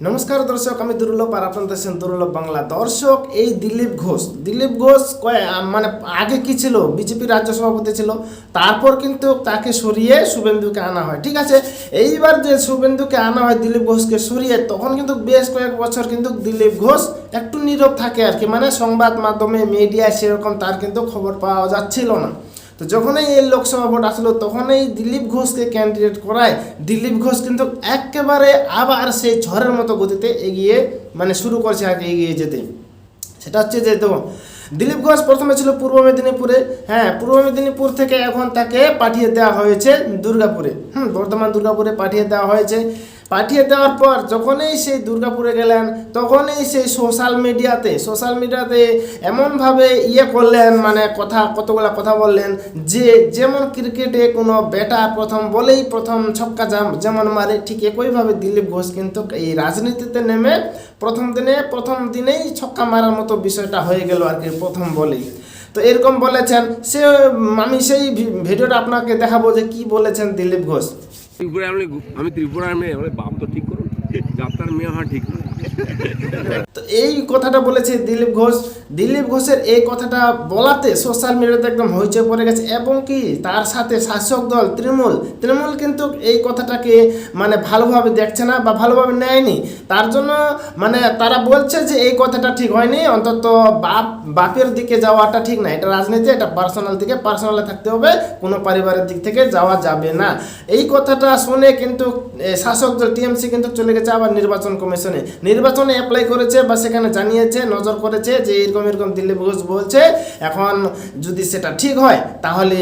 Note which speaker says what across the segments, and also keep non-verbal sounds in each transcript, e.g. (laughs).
Speaker 1: নমস্কার দর্শক, আমি দুর্লভ আর আপনারা দেখছেন দুর্লভ বাংলা। দর্শক, এই দিলীপ ঘোষ। দিলীপ ঘোষ মানে আগে কি ছিল? বিজেপি রাজ্য সভাপতি ছিল। তারপর কিন্তু তাকে সরিয়ে শুভেন্দুকে আনা হয়। ঠিক আছে? এইবার যে শুভেন্দুকে আনা হয়, দিলীপ ঘোষকে সরিয়ে, তখন কিন্তু বেশ কয়েক বছর কিন্তু দিলীপ ঘোষ একটু নীরব থাকে আর কি। মানে সংবাদ মাধ্যমে মিডিয়ায় সেরকম তার কিন্তু খবর পাওয়া যাচ্ছিল না। তো যখনই এই লোকসভা ভোট আসলো, তখনই দিলীপ ঘোষকে ক্যান্ডিডেট করায়। দিলীপ ঘোষ কিন্তু একেবারে আবার সেই ঝড়ের মতো গতিতে এগিয়ে মানে শুরু করছে আগে এগিয়ে যেতে। সেটা হচ্ছে যে তো দিলীপ ঘোষ প্রথমে ছিল পূর্ব মেদিনীপুরে হ্যাঁ পূর্ব মেদিনীপুর থেকে এখন তাকে পাঠিয়ে দেওয়া হয়েছে দুর্গাপুরে। হুম বর্তমান দুর্গাপুরে পাঠিয়ে দেওয়া হয়েছে। পাঠিয়ে দেওয়ার পর যখনই সেই দুর্গাপুরে গেলেন, তখনই সেই সোশ্যাল মিডিয়াতে সোশ্যাল মিডিয়াতে এমনভাবে ইয়ে করলেন মানে কথা, কতগুলা কথা বললেন যে, যেমন ক্রিকেটে কোনো ব্যাটার প্রথম বলেই প্রথম ছক্কা যেমন মারে, ঠিক একইভাবে দিলীপ ঘোষ কিন্তু এই রাজনীতিতে নেমে প্রথম দিনে, প্রথম দিনেই ছক্কা মারার মতো বিষয়টা হয়ে গেল আর কি, প্রথম বলেই। তো এরকম বলেছেন, সে, আমি সেই ভিডিওটা আপনাকে দেখাবো যে কি বলেছেন দিলীপ ঘোষ।
Speaker 2: ত্রিপুরায় আমি ত্রিপুরার মেয়ে বাপ তো ঠিক করুন যাত্রার মেয়ে হওয়া ঠিক না (laughs)
Speaker 1: তো এই কথাটা বলেছে দিলীপ ঘোষ। দিলীপ ঘোষের এই কথাটা বলাতে সোশ্যাল মিডিয়াতে একদম হইচই পড়ে গেছে এবং কি তার সাথে শাসক দল তৃণমূল তৃণমূল কিন্তু এই কথাটাকে মানে ভালোভাবে দেখছে না বা ভালোভাবে নেয়নি। তার জন্য মানে তারা বলছে যে এই কথাটা ঠিক হয়নি, অন্তত বাপ, বাপের দিকে যাওয়াটা ঠিক না। এটা রাজনীতি, এটা পার্সোনাল দিকে পার্সোনালে থাকতে হবে, কোনো পারিবারিক দিক থেকে যাওয়া যাবে না। এই কথাটা শুনে কিন্তু শাসক দল টিএমসি কিন্তু চলে গেছে আবার নির্বাচন কমিশনে। নির্বাচনে অ্যাপ্লাই করেছে বা সেখানে জানিয়েছে, নজর করেছে যে এরকম এরকম দিলীপ ঘোষ বলছে। এখন যদি সেটা ঠিক হয়, তাহলে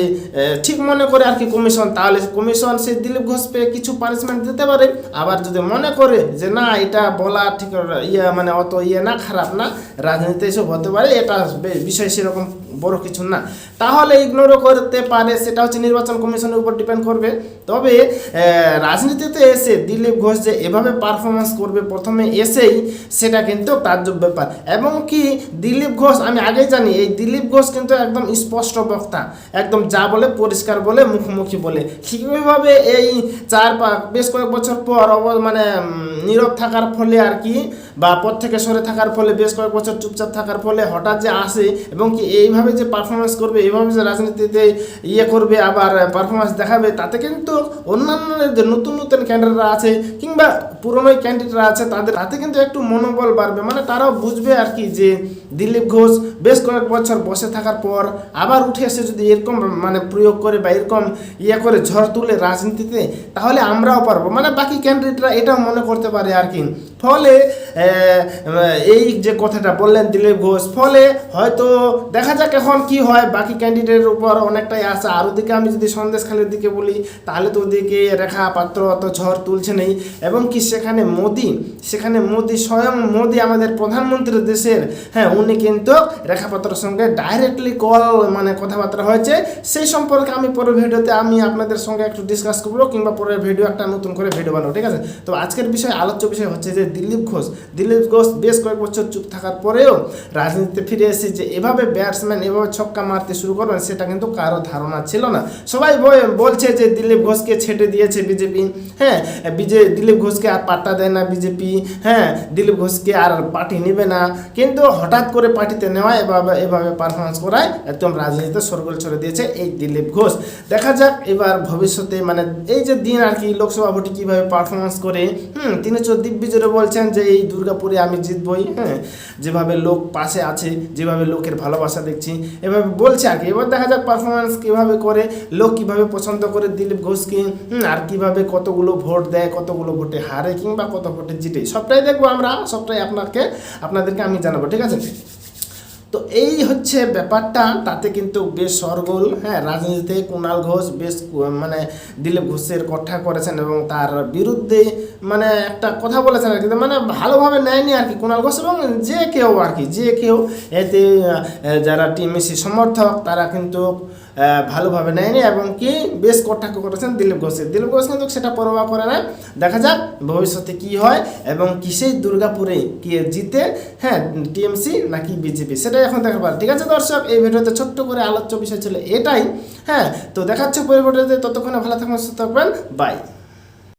Speaker 1: ঠিক মনে করে আর কি কমিশন তাহলে কমিশন সেই দিলীপ ঘোষ পেয়ে কিছু পানিশমেন্ট দিতে পারে। আবার যদি মনে করে যে না, এটা বলা ঠিক ইয়ে মানে অত ইয়ে না, খারাপ না, রাজনীতি এসব হতে পারে, এটা বিষয় সেরকম বড় কিছু না। তাহলে ইগনোরও করতে পারে, সেটা হচ্ছে নির্বাচন কমিশনের উপর ডিপেন্ড করবে। তবে রাজনীতিতে এসে দিলীপ ঘোষ যে এভাবে পারফরমেন্স করবে, প্রথমে এসেই সেটা কিন্তু তাজ্জব ব্যাপার। এবং কি দিলীপ ঘোষ, আমি আগেই জানি, এই দিলীপ ঘোষ কিন্তু একদম স্পষ্ট বক্তা। একদম যা বলে পরিষ্কার বলে, মুখোমুখি বলে। ঠিকভাবে এই চার বেশ কয়েক বছর পর মানে নীরব থাকার ফলে আর কি, বা পদ থেকে সরে থাকার ফলে, বেশ কয়েক বছর চুপচাপ থাকার ফলে হঠাৎ যে আসে এবং কি এইভাবে যে পারফরমেন্স করবে, এইভাবে যে রাজনীতিতে ইয়ে করবে, আবার পারফরমেন্স দেখাবে, তাতে কিন্তু অন্যান্য যে নতুন নতুন ক্যান্ডিডেটরা আছে, কিংবা পুরনো ক্যান্ডিডেটরা আছে, তাদের, তাতে কিন্তু একটু মনোবল বাড়বে। মানে তারাও বুঝবে আর কি যে দিলীপ ঘোষ বেশ কয়েক বছর বসে থাকার পর আবার উঠে এসে যদি এরকম মানে প্রয়োগ করে বা এরকম ইয়ে করে ঝড় তুলে রাজনীতিতে, তাহলে আমরাও পারব। মানে বাকি ক্যান্ডিডেটরা এটাও মনে করতে পারে আর কি। ফলে এই যে কথাটা বললেন দিলীপ ঘোষ, ফলে হয়তো দেখা যাক এখন কি হয়। বাকি ক্যান্ডিডেটের উপর অনেকটাই আশা। আর ওদিকে আমি যদি সন্দেশখালের দিকে বলি, তাহলে তো ওদিকে রেখা পাত্র অত ঝড় তুলছে নেই। এবং কি সেখানে মোদি সেখানে মোদি, স্বয়ং মোদি আমাদের প্রধানমন্ত্রী দেশের হ্যাঁ উনি কিন্তু রেখা পাত্রের সঙ্গে ডাইরেক্টলি কল মানে কথাবার্তা হয়েছে। সেই সম্পর্কে আমি পরের ভিডিওতে আমি আপনাদের সঙ্গে একটু ডিসকাস করব কিংবা পরের ভিডিও একটা নতুন করে ভিডিও বানাবো, ঠিক আছে? তো আজকের বিষয়, আলোচ্য বিষয় হচ্ছে যে দিলীপ ঘোষ। দিলীপ ঘোষ বেশ কয়েক বছর চুপ থাকার পরেও রাজনীতিতে ফিরে এসে যে এভাবে ব্যাটসম্যান এভাবে ছক্কা মারতে শুরু করবেন, সেটা কিন্তু কারও ধারণা ছিল না। সবাই বল- বলছে যে দিলীপ ঘোষকে ছেটে দিয়েছে বিজেপি। হ্যাঁ বিজে, দিলীপ ঘোষকে আর পাত্তা দেয় না বিজেপি। হ্যাঁ দিলীপ ঘোষকে আর পার্টি নেবে না। কিন্তু হঠাৎ করে পার্টিতে নেওয়া এভাবে এভাবে পারফরমেন্স করায় একদম রাজনীতিতে সরগোল ছড়ে দিয়েছে এই দিলীপ ঘোষ। দেখা যাক এবার ভবিষ্যতে মানে এই যে দিন আর কি, লোকসভা ভোটে কীভাবে পারফরমেন্স করে, হুম, তিনি তো দিগ্বিজয় বলছেন যে এই দুর্গাপুরে আমি জিতবই হ্যাঁ যেভাবে লোক পাশে আছে, যেভাবে লোকের ভালোবাসা দেখছি, এভাবে বলছে আর কি। এবার দেখা যাক পারফরমেন্স কীভাবে করে, লোক কীভাবে পছন্দ করে দিলীপ ঘোষকে আর কীভাবে কতগুলো ভোট দেয়, কতগুলো ভোটে হারে কিংবা কত ভোটে জিতে, সবটাই দেখব আমরা, সবটাই আপনাকে, আপনাদেরকে আমি জানাব, ঠিক আছে? তো এই হচ্ছে ব্যাপারটা, তাতে কিন্তু বেশ সরগোল হ্যাঁ রাজনীতিতে কুণাল ঘোষ বেশ মানে দিলীপ ঘোষের কথা করেছেন এবং তার বিরুদ্ধে মানে একটা কথা বলেছেন আর কি মানে ভালোভাবে নেয়নি আর কি কুণাল ঘোষ এবং যে কেউ আর কি, যে কেউ এতে যারা টিএমসি সমর্থক তারা কিন্তু ভালোভাবে নেয়নি এবং কি বেশ কটাক্ষ করেছেন দিলীপ ঘোষের দিলীপ ঘোষ কিন্তু সেটা পরোয়া করে না দেখা যাক ভবিষ্যতে কি হয় এবং কিসেই দুর্গাপুরে কি জিতে হ্যাঁ টিএমসি নাকি বিজেপি, সেটাই এখন দেখা পারে ঠিক আছে দর্শক, এই ভিডিওতে ছোট্ট করে আলোচ্য বিষয় ছিল এটাই হ্যাঁ তো দেখাচ্ছে পরিবর্তে ততক্ষণে ভালো থাকবেন, সুস্থ থাকবেন বাই